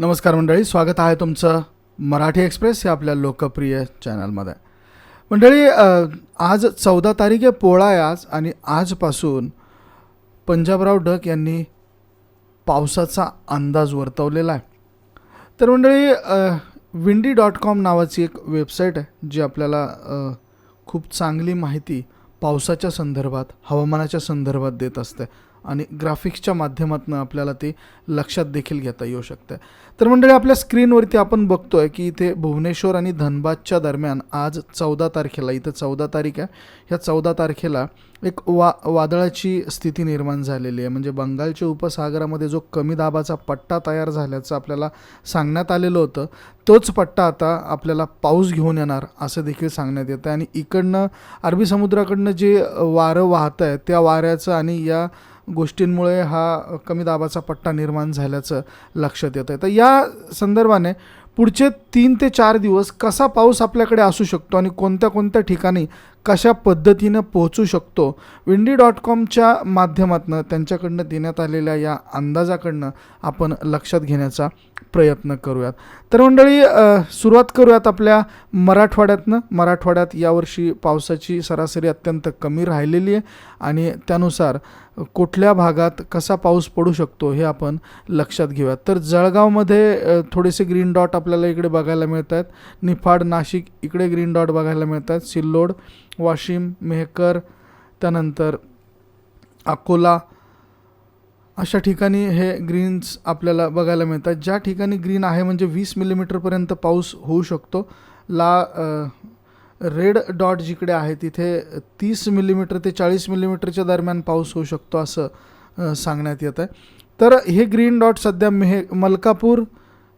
नमस्कार मंडळी स्वागत आहे तुमचं मराठी एक्सप्रेस या आपल्या लोकप्रिय चॅनलमध्ये. मंडळी आज चौदा तारीख आहे पोळा आहे आज आणि आजपासून पंजाबराव डक यांनी पावसाचा अंदाज वर्तवलेला आहे. तर मंडळी विंडी डॉट कॉम नावाची एक वेबसाईट आहे जी आपल्याला खूप चांगली माहिती पावसाच्या संदर्भात हवामानाच्या संदर्भात देत असते. आणि ग्राफिक्सच्या माध्यमातून आपल्याला ते लक्षात देखील घेता येऊ शकतं. तर मंडळी आपल्या स्क्रीनवरती आपण बघतोय की इथे भुवनेश्वर आणि धनबादच्या दरम्यान आज चौदा तारखेला इथं चौदा तारीख आहे. ह्या चौदा तारखेला एक वा वादळाची स्थिती निर्माण झालेली आहे. म्हणजे बंगालच्या उपसागरामध्ये जो कमी दाबाचा पट्टा तयार झाल्याचं आपल्याला सांगण्यात आलेलं होतं तोच पट्टा आता आपल्याला पाऊस घेऊन येणार असं देखील सांगण्यात येतं आणि इकडनं अरबी समुद्राकडनं जे वारं वाहत आहे त्या वाऱ्याचं आणि या गोष्टींमुळे हा कमी दाबाचा पट्टा निर्माण झाल्याचं लक्षात येतं आहे तर या संदर्भाने पुढचे तीन ते चार दिवस कसा पाऊस आपल्याकडे असू शकतो आणि कोणत्या कोणत्या ठिकाणी कशा पद्धतीनं पोहोचू शकतो? विंडी डॉट कॉमच्या माध्यमातून त्यांच्याकडनं देण्यात आलेल्या या अंदाजाकडनं आपण लक्षात घेण्याचा प्रयत्न करूयात. तर मंडळी सुरुवात करूयात आपल्या मराठवाड्यातनं. मराठवाड्यात यावर्षी पावसाची सरासरी अत्यंत कमी राहिलेली आहे आणि त्यानुसार कुठल्या भागात कसा पाऊस पडू शकतो हे आपण लक्षात घेऊयात. तर जळगावमध्ये थोडेसे ग्रीन डॉट आपल्याला इकडे बघायला मिळत आहेत निफाड नाशिक इकडे ग्रीन डॉट बघायला मिळत आहेत सिल्लोड वाशिम मेहकर त्यानंतर अकोला. अशा ठिकाणी हे ग्रीन्स आपल्याला बघायला मिळतात. ज्या ठिकाणी ग्रीन आहे म्हणजे वीस मिलीमीटरपर्यंत पाऊस होऊ शकतो. ला रेड डॉट जिकडे आहे तिथे तीस मिलीमीटर ते चाळीस मिलीमीटरच्या दरम्यान पाऊस होऊ शकतो असं सांगण्यात येत आहे तर हे ग्रीन डॉट सध्या मेह मलकापूर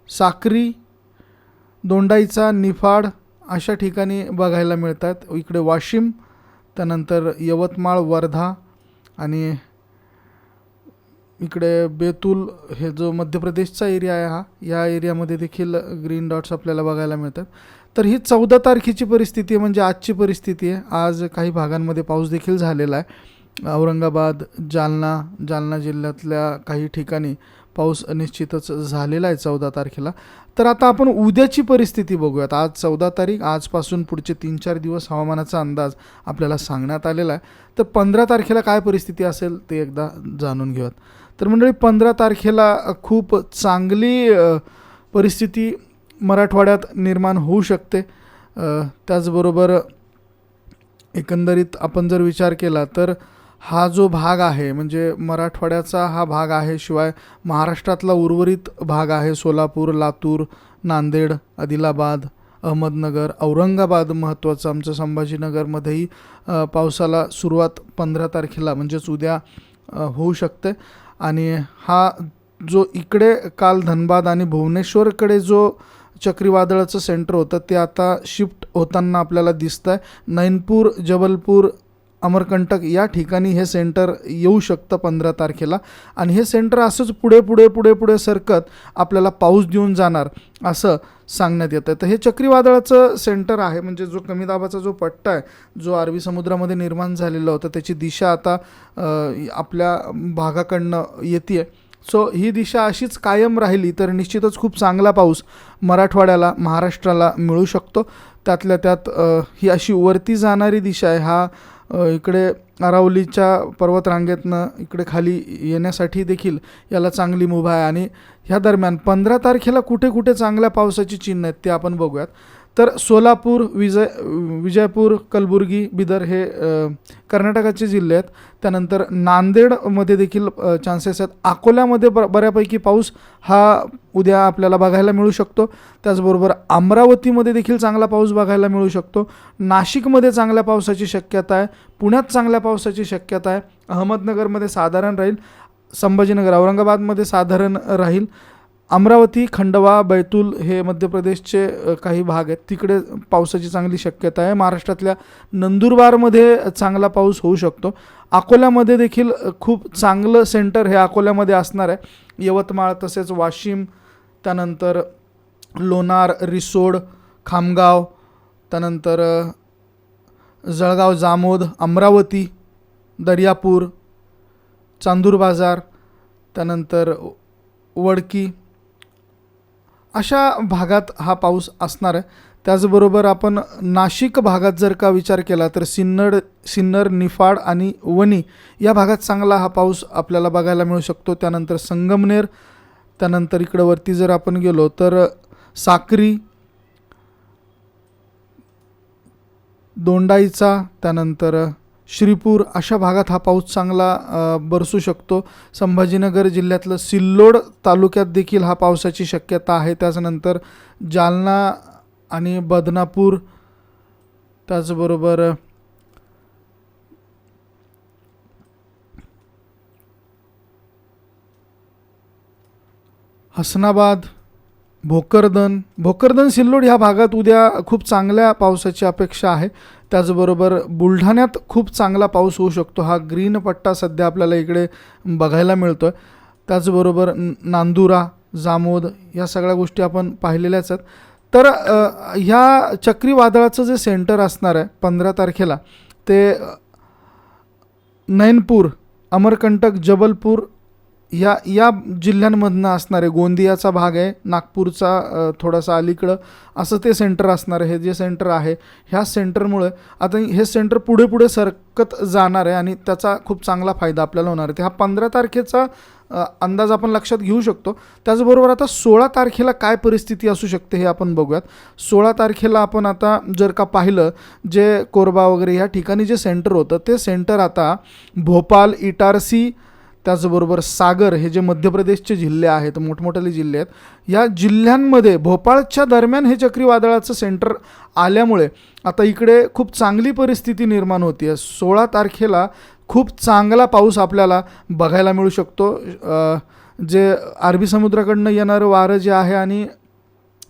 साक्री दोंडाईचा निफाड अशा ठिकाणी बघायला मिळतात. इकडे वाशिम त्यानंतर यवतमाळ वर्धा आणि इकडे बेतूल हे जो मध्य प्रदेशचा एरिया आहे हा या एरियामध्ये देखील ग्रीन डॉट्स आपल्याला बघायला मिळतात. तर ही चौदा तारखेची परिस्थिती आहे म्हणजे आजची परिस्थिती आहे. आज काही भागांमध्ये पाऊस देखील झालेला आहे. औरंगाबाद जालना जालना जिल्ह्यातल्या काही ठिकाणी पाऊस निश्चितच झालेला आहे चौदा तारखेला. तर आता आपण उद्याची परिस्थिती बघूयात. आज चौदा तारीख आजपासून पुढचे तीन चार दिवस हवामानाचा अंदाज आपल्याला सांगण्यात आलेला आहे. तर पंधरा तारखेला काय परिस्थिती असेल ते एकदा जाणून घेऊयात. तर मंडळी पंधरा तारखेला खूप चांगली परिस्थिती मराठवाड्यात निर्माण होऊ शकते. त्याचबरोबर एकंदरीत आपण जर विचार केला तर हा जो भाग आहे म्हणजे मराठवाड्याचा हा भाग आहे शिवाय महाराष्ट्रातला उर्वरित भाग आहे सोलापूर लातूर नांदेड आदिलाबाद अहमदनगर औरंगाबाद महत्त्वाचं आमचं संभाजीनगरमध्येही पावसाला सुरुवात पंधरा तारखेला म्हणजेच उद्या होऊ शकते. आणि हा जो इकडे काल धनबाद आणि भुवनेश्वरकडे जो चक्रीवादळाचं सेंटर होतं ते आता शिफ्ट होताना आपल्याला दिसतं आहे नैनपूर जबलपूर अमरकंटक या ठिकाणी हे सेंटर येऊ शकतं पंधरा तारखेला. आणि हे सेंटर असंच पुढे पुढे पुढे पुढे सरकत आपल्याला पाऊस देऊन जाणार असं सांगण्यात येतं तर हे चक्रीवादळाचं सेंटर आहे म्हणजे जो कमी दाबाचा जो पट्टा आहे जो अरबी समुद्रामध्ये निर्माण झालेला होता त्याची दिशा आता आपल्या भागाकडनं येते सो ही दिशा अशीच कायम राहिली तर निश्चितच खूप चांगला पाऊस मराठवाड्याला महाराष्ट्राला मिळू शकतो. त्यातल्या त्यात ही अशी वरती जाणारी दिशा आहे हा इकडे अरावलीच्या पर्वतरांगेतनं इकडे खाली येण्यासाठी देखील याला चांगली मुभा आहे. आणि ह्या दरम्यान पंधरा तारखेला कुठे कुठे चांगल्या पावसाची चिन्ह आहेत ते आपण बघूयात. तर सोलापूर विजय विजयपूर कलबुर्गी बिदर हे कर्नाटकाचे जिल्हे आहेत. त्यानंतर नांदेडमध्ये देखील चान्सेस आहेत. अकोल्यामध्ये ब बऱ्यापैकी पाऊस हा उद्या आपल्याला बघायला मिळू शकतो. त्याचबरोबर अमरावतीमध्ये देखील चांगला पाऊस बघायला मिळू शकतो. नाशिकमध्ये चांगल्या पावसाची शक्यता आहे. पुण्यात चांगल्या पावसाची शक्यता आहे. अहमदनगरमध्ये साधारण राहील. संभाजीनगर औरंगाबादमध्ये साधारण राहील. अमरावती खंडवा बैतूल हे मध्य प्रदेशचे काही भाग आहेत. तिकडे पावसाची चांगली शक्यता आहे. महाराष्ट्रातल्या नंदुरबारमध्ये चांगला पाऊस होऊ शकतो. अकोल्यामध्ये देखील खूप चांगलं सेंटर हे अकोल्यामध्ये असणार आहे. यवतमाळ तसेच वाशिम त्यानंतर लोणार रिसोड खामगाव त्यानंतर जळगाव जामोद अमरावती दर्यापूर चांदूर बाजार त्यानंतर वडकी अशा भागात हा पाऊस असणार आहे. त्याचबरोबर आपण नाशिक भागात जर का विचार केला तर सिन्नड सिन्नर निफाड आणि वणी या भागात चांगला हा पाऊस आपल्याला बघायला मिळू शकतो. त्यानंतर संगमनेर त्यानंतर इकडं वरती जर आपण गेलो तर साक्री दोंडाईचा त्यानंतर श्रीपूर अशा भागात हा पाऊस चांगला बरसू शकतो. संभाजीनगर जिल्ह्यातलं सिल्लोड तालुक्यात देखील हा पावसाची शक्यता आहे. त्याचनंतर जालना आणि बदनापूर त्याचबरोबर हसनाबाद भोकरदन. भोकरदन सिल्लोड ह्या भागात उद्या खूप चांगल्या पावसाची अपेक्षा आहे. त्याचबरोबर बुलढाण्यात खूप चांगला पाऊस होऊ शकतो. हा ग्रीन पट्टा सध्या आपल्याला इकडे बघायला मिळतो आहे त्याचबरोबर नांदुरा जामोद या सगळ्या गोष्टी आपण पाहिलेल्याच आहेत. तर ह्या चक्रीवादळाचं जे सेंटर असणार आहे पंधरा तारखेला ते नैनपूर अमरकंटक जबलपूर या या जिल्ह्यांमधनं असणारे गोंदियाचा भाग आहे नागपूरचा थोडासा अलीकडं असं ते सेंटर असणार आहे हे जे सेंटर आहे. ह्या सेंटरमुळे आता हे सेंटर पुढे पुढे सरकत जाणार आहे आणि त्याचा खूप चांगला फायदा आपल्याला होणार आहे. ते हा पंधरा तारखेचा अंदाज आपण लक्षात घेऊ शकतो. त्याचबरोबर आता सोळा तारखेला काय परिस्थिती असू शकते हे आपण बघूयात. सोळा तारखेला आपण आता जर का पाहिलं जे कोरबा वगैरे ह्या ठिकाणी जे सेंटर होतं ते सेंटर आता भोपाल इटारसी त्याचबरोबर सागर हे जे मध्य प्रदेशचे जिल्हे आहेत मोठमोठाले जिल्हे आहेत या जिल्ह्यांमध्ये भोपाळच्या दरम्यान हे चक्रीवादळाचं सेंटर आल्यामुळे आता इकडे खूप चांगली परिस्थिती निर्माण होती आहे सोळा तारखेला खूप चांगला पाऊस आपल्याला बघायला मिळू शकतो. जे अरबी समुद्राकडनं येणारं वारं जे आहे आणि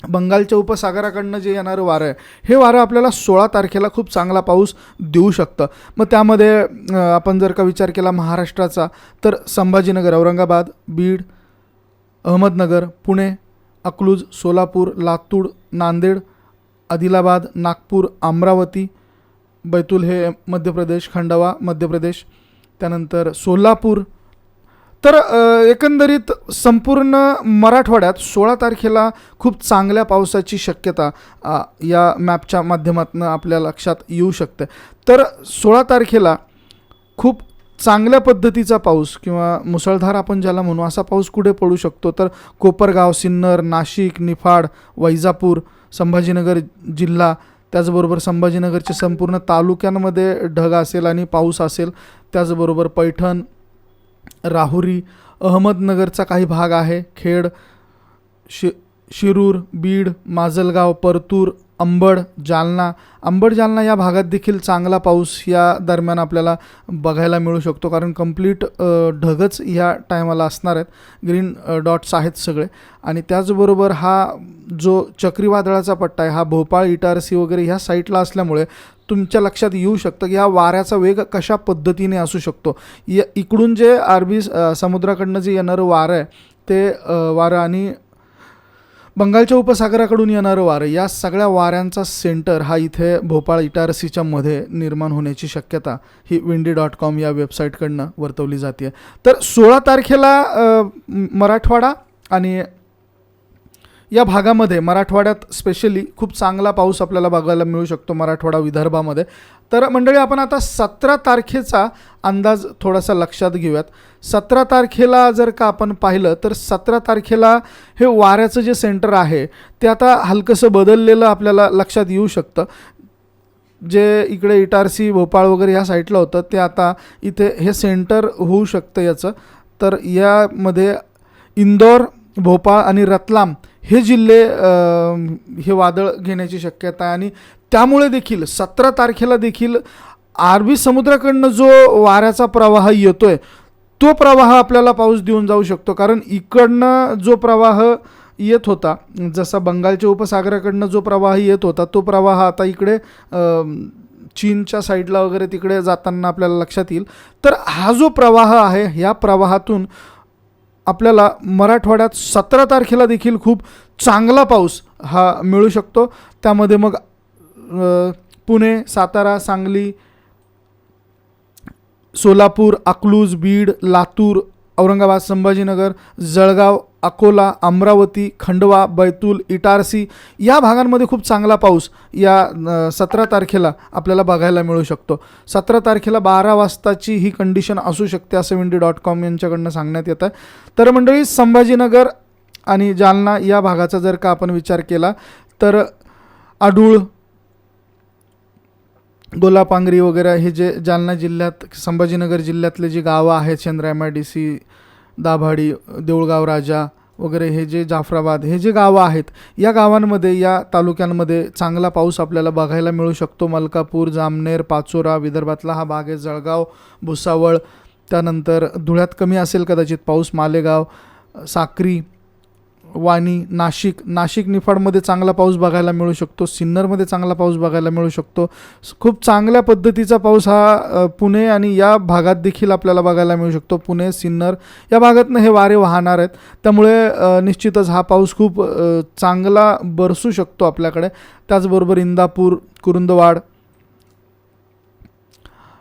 बंगालच्या उपसागराकडनं जे येणारं वारं आहे हे वारं आपल्याला सोळा तारखेला खूप चांगला पाऊस देऊ शकतं. मग त्यामध्ये आपण जर का विचार केला महाराष्ट्राचा तर संभाजीनगर औरंगाबाद बीड अहमदनगर पुणे अकलूज सोलापूर लातूर नांदेड आदिलाबाद नागपूर अमरावती बैतूल हे मध्य प्रदेश खंडवा मध्य प्रदेश त्यानंतर सोलापूर तर एकंदरीत संपूर्ण मराठवाड्यात सोळा तारखेला खूप चांगल्या पावसाची शक्यता या मॅपच्या माध्यमातून आपल्या लक्षात येऊ शकते. तर सोळा तारखेला खूप चांगल्या पद्धतीचा पाऊस किंवा मुसळधार आपण ज्याला म्हणू असा पाऊस कुठे पडू शकतो? तर कोपरगाव सिन्नर नाशिक निफाड वैजापूर संभाजीनगर जिल्हा त्याचबरोबर संभाजीनगरच्या संपूर्ण तालुक्यांमध्ये ढग असेल आणि पाऊस असेल त्याचबरोबर पैठण राहुरी अहमदनगरचा काही भाग आहे खेड शि शिरूर बीड माजलगाव परतूर अंबड जालना. अंबड जालना या भागात देखील चांगला पाऊस या दरम्यान आपल्याला बघायला मिळू शकतो. कारण कंप्लीट ढगच ह्या टायमाला असणार आहेत. ग्रीन डॉट्स आहेत सगळे. आणि त्याचबरोबर हा जो चक्रीवादळाचा पट्टा आहे हा भोपाळ इटारसी वगैरे ह्या साईटला असल्यामुळे तुमच्या लक्षात येऊ शकतं की हा वाऱ्याचा वेग कशा पद्धतीने असू शकतो. या इकडून जे अरबी समुद्राकडनं जे येणारं वारं आहे ते वारं आणि बंगालच्या उपसागराकडून येणारं वारं या सगळ्या वाऱ्यांचा सेंटर हा इथे भोपाळ इटारसीच्या मध्ये निर्माण होण्याची शक्यता ही विंडी डॉट कॉम या वेबसाईटकडनं वर्तवली जाते तर सोळा तारखेला मराठवाडा आणि या भागामध्ये मराठवाड्यात स्पेशली खूप चांगला पाऊस आपल्याला बघायला मिळू शकतो मराठवाडा विदर्भामध्ये. तर मंडळी आपण आता सतरा तारखेचा अंदाज थोडासा लक्षात घेऊयात. सतरा तारखेला जर का आपण पाहिलं तर सतरा तारखेला हे वाऱ्याचं जे सेंटर आहे ते आता हलकंसं बदललेलं आपल्याला लक्षात येऊ शकतं. जे इकडे इटारसी भोपाळ वगैरे ह्या साईडला होतं ते आता इथे हे सेंटर होऊ शकतं याचं. तर यामध्ये इंदोर भोपाळ आणि रतलाम हे जिल्हे हे वादळ घेण्याची शक्यता आहे. आणि त्यामुळे देखील सतरा तारखेला देखील अरबी समुद्राकडनं जो वाऱ्याचा प्रवाह येतो आहे तो प्रवाह आपल्याला पाऊस देऊन जाऊ शकतो. कारण इकडनं जो प्रवाह येत होता जसा बंगालच्या उपसागराकडनं जो प्रवाह येत होता तो प्रवाह आता इकडे चीनच्या साईडला वगैरे तिकडे जाताना आपल्याला लक्षात येईल. तर हा जो प्रवाह आहे ह्या प्रवाहातून आपल्याला मराठवाड्यात सतरा तारखेला देखील खूप चांगला पाऊस हा मिळू शकतो. त्यामध्ये मग पुणे सातारा सांगली सोलापूर अकलूज बीड लातूर औरंगाबाद संभाजीनगर जळगाव अकोला अमरावती खंडवा बैतूल इटारसी या भागांमध्ये खूप चांगला पाऊस या सतरा तारखेला आपल्याला बघायला मिळू शकतो. सतरा तारखेला बारा वाजताची ही कंडिशन असू शकते असं विंडी डॉट कॉम यांच्याकडनं सांगण्यात येतं आहे. तर मंडळी संभाजीनगर आणि जालना या भागाचा जर का आपण विचार केला तर गोलापांगरी वगैरे हे जे जालना जिल्ह्यात संभाजीनगर जिल्ह्यातले जी गावं आहेत चंद्र M I D C Dabhadi Deulgaon Raja वगैरे हे जे जाफराबाद हे जे गावं आहेत या गावांमध्ये या तालुक्यांमध्ये चांगला पाऊस आपल्याला बघायला मिळू शकतो. मलकापूर जामनेर पाचोरा विदर्भातला हा भाग आहे जळगाव भुसावळ त्यानंतर धुळ्यात कमी असेल कदाचित पाऊस मालेगाव साक्री वाणी नाशिक नाशिक निफाडमध्ये चांगला पाऊस बघायला मिळू शकतो सिन्नरमध्ये चांगला पाऊस बघायला मिळू शकतो. खूप चांगल्या पद्धतीचा पाऊस हा पुणे आणि या भागात देखील आपल्याला बघायला मिळू शकतो. पुणे सिन्नर या भागातनं हे वारे वाहणार आहेत. त्यामुळे निश्चितच हा पाऊस खूप चांगला बरसू शकतो आपल्याकडे. त्याचबरोबर इंदापूर कुरुंदवाड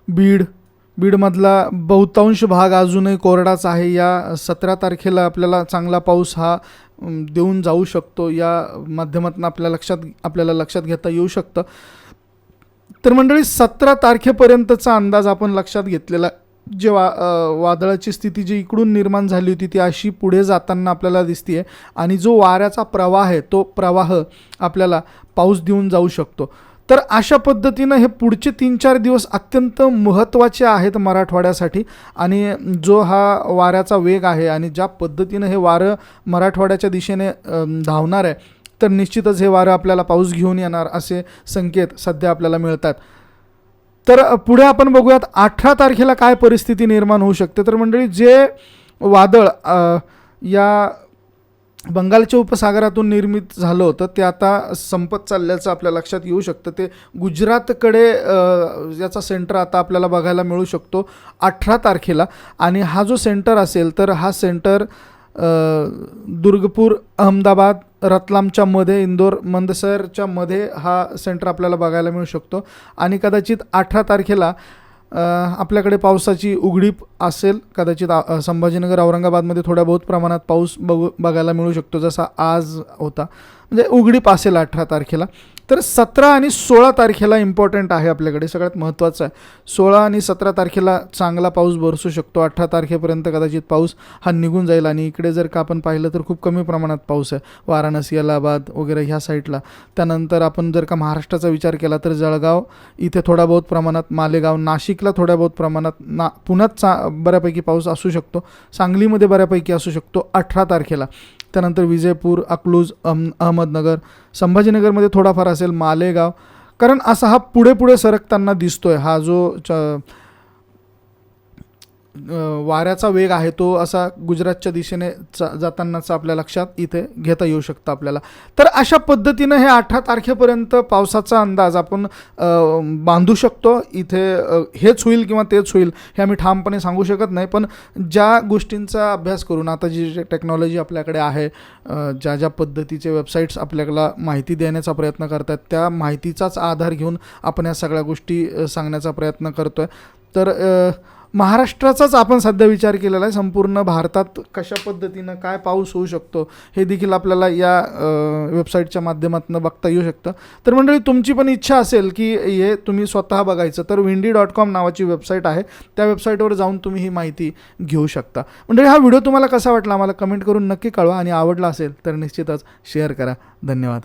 बीड बीडमधला बहुतांश भाग अजूनही कोरडाच आहे. या सतरा तारखेला आपल्याला चांगला पाऊस हा देऊन जाऊ शकतो. या माध्यमातून आपल्या लक्षात आपल्याला लक्षात घेता येऊ शकतं. तर मंडळी सतरा तारखेपर्यंतचा अंदाज आपण लक्षात घेतलेला जे वा वादळाची स्थिती जी इकडून निर्माण झाली होती ती अशी पुढे जाताना आपल्याला दिसते आणि जो वाऱ्याचा प्रवाह आहे तो प्रवाह आपल्याला पाऊस देऊन जाऊ शकतो. तर अशा पद्धतीनं हे पुढचे तीन चार दिवस अत्यंत महत्त्वाचे आहेत मराठवाड्यासाठी. आणि जो हा वाऱ्याचा वेग आहे आणि ज्या पद्धतीनं हे वारं मराठवाड्याच्या दिशेने धावणार आहे तर निश्चितच हे वारं आपल्याला पाऊस घेऊन येणार असे संकेत सध्या आपल्याला मिळतात. तर पुढे आपण बघूयात अठरा तारखेला काय परिस्थिती निर्माण होऊ शकते? तर मंडळी जे वादळ या बंगालच्या उपसागरातून निर्मित झालं होतं ते आता संपत चालल्याचं आपल्या लक्षात येऊ शकतं. ते गुजरातकडे याचा सेंटर आता आपल्याला बघायला मिळू शकतो अठरा तारखेला. आणि हा जो सेंटर असेल तर हा सेंटर दुर्गपूर अहमदाबाद रतलामच्या मध्ये इंदोर मंदसरच्या मध्ये हा सेंटर आपल्याला बघायला मिळू शकतो. आणि कदाचित अठरा तारखेला आपल्याकडे पावसाची उघडीप असेल कदाचित संभाजीनगर औरंगाबादमध्ये थोड्या बहुत प्रमाणात पाऊस बघू बघायला मिळू शकतो जसा आज होता. म्हणजे उघडीप असेल अठरा तारखेला. तर सतरा आणि सोळा तारखेला इम्पॉर्टंट आहे आपल्याकडे सगळ्यात महत्त्वाचं आहे. सोळा आणि सतरा तारखेला चांगला पाऊस बरसू शकतो. अठरा तारखेपर्यंत कदाचित पाऊस हा निघून जाईल आणि इकडे जर का आपण पाहिलं तर खूप कमी प्रमाणात पाऊस आहे. वाराणसी अलाहाबाद वगैरे ह्या साईडला. त्यानंतर आपण जर का महाराष्ट्राचा विचार केला तर जळगाव इथे थोडा बहुत प्रमाणात मालेगाव नाशिकला थोड्या बहुत प्रमाणात ना पुण्यात चा बऱ्यापैकी पाऊस असू शकतो. सांगलीमध्ये बऱ्यापैकी असू शकतो अठरा तारखेला. त्यानंतर विजयपूर अकलूज अहम अहमदनगर संभाजीनगरमध्ये थोडाफार असेल मालेगाव. कारण असा हा पुढे पुढे सरकताना दिसतोय. हा जो च वाऱ्याचा वेग आहे तो असा गुजरातच्या दिशेने चा जातानाचा आपल्या लक्षात इथे घेता येऊ शकतं आपल्याला. तर अशा पद्धतीनं हे अठरा तारखेपर्यंत पावसाचा अंदाज आपण बांधू शकतो. इथे हेच होईल किंवा तेच होईल हे आम्ही ठामपणे सांगू शकत नाही. पण ज्या गोष्टींचा अभ्यास करून आता जी टेक्नॉलॉजी आपल्याकडे आहे ज्या ज्या पद्धतीचे वेबसाईट्स आपल्याला माहिती देण्याचा प्रयत्न करतात त्या माहितीचाच आधार घेऊन आपण या सगळ्या गोष्टी सांगण्याचा प्रयत्न करतो आहे तर महाराष्ट्राचाच आपण सध्या विचार केलेला आहे. संपूर्ण भारतात कशा पद्धतीनं काय पाऊस होऊ शकतो हे देखील आपल्याला या वेबसाईटच्या माध्यमातून बघता येऊ शकतं. तर मंडळी तुमची पण इच्छा असेल की हे तुम्ही स्वतः बघायचं तर विंडी डॉट कॉम नावाची वेबसाईट आहे. त्या वेबसाईटवर जाऊन तुम्ही ही माहिती घेऊ शकता. मंडळी हा व्हिडिओ तुम्हाला कसा वाटला आम्हाला कमेंट करून नक्की कळवा. आणि आवडला असेल तर निश्चितच शेअर करा. धन्यवाद.